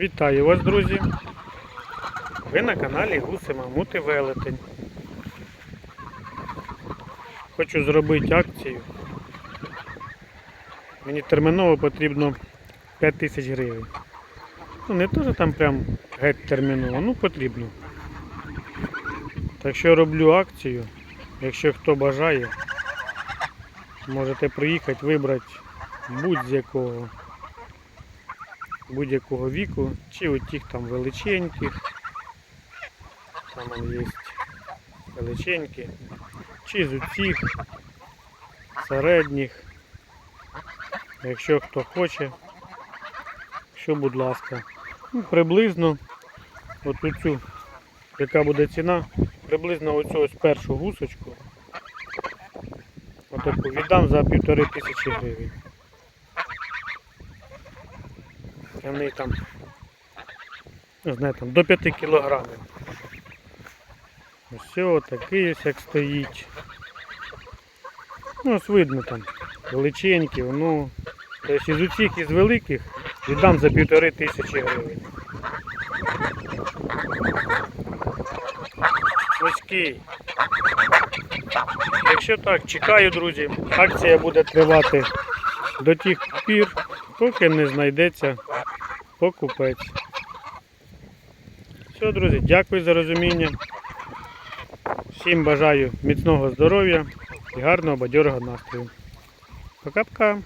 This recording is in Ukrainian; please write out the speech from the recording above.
Вітаю вас, друзі! Ви на каналі Гуси Мамути Велетень. Хочу зробити акцію. Мені терміново потрібно 5 тисяч гривень. Ну не дуже там прям геть терміново, ну потрібно. Так що роблю акцію. Якщо хто бажає, можете приїхати вибрати будь-якого будь-якого віку, чи от тих там величеньких, там є величенькі, чи з усіх середніх. Якщо хто хоче, що будь ласка. Ну, приблизно от цю, яка буде ціна, приблизно оцю ось першу гусочку. Отаку віддам за півтори тисячі гривень. Вони там, не знаю, там до 5 кілограмів. Ось все, такий ось як стоїть. Ну, ось видно там, величенькі, ну, тобто із усіх із великих віддам за півтори тисячі гривень. Вузький. Якщо так, чекаю, друзі, акція буде тривати до тих пір, поки не знайдеться покупець. Все, друзі, дякую за розуміння. Всім бажаю міцного здоров'я і гарного бадьорого настрою. Пока-пока.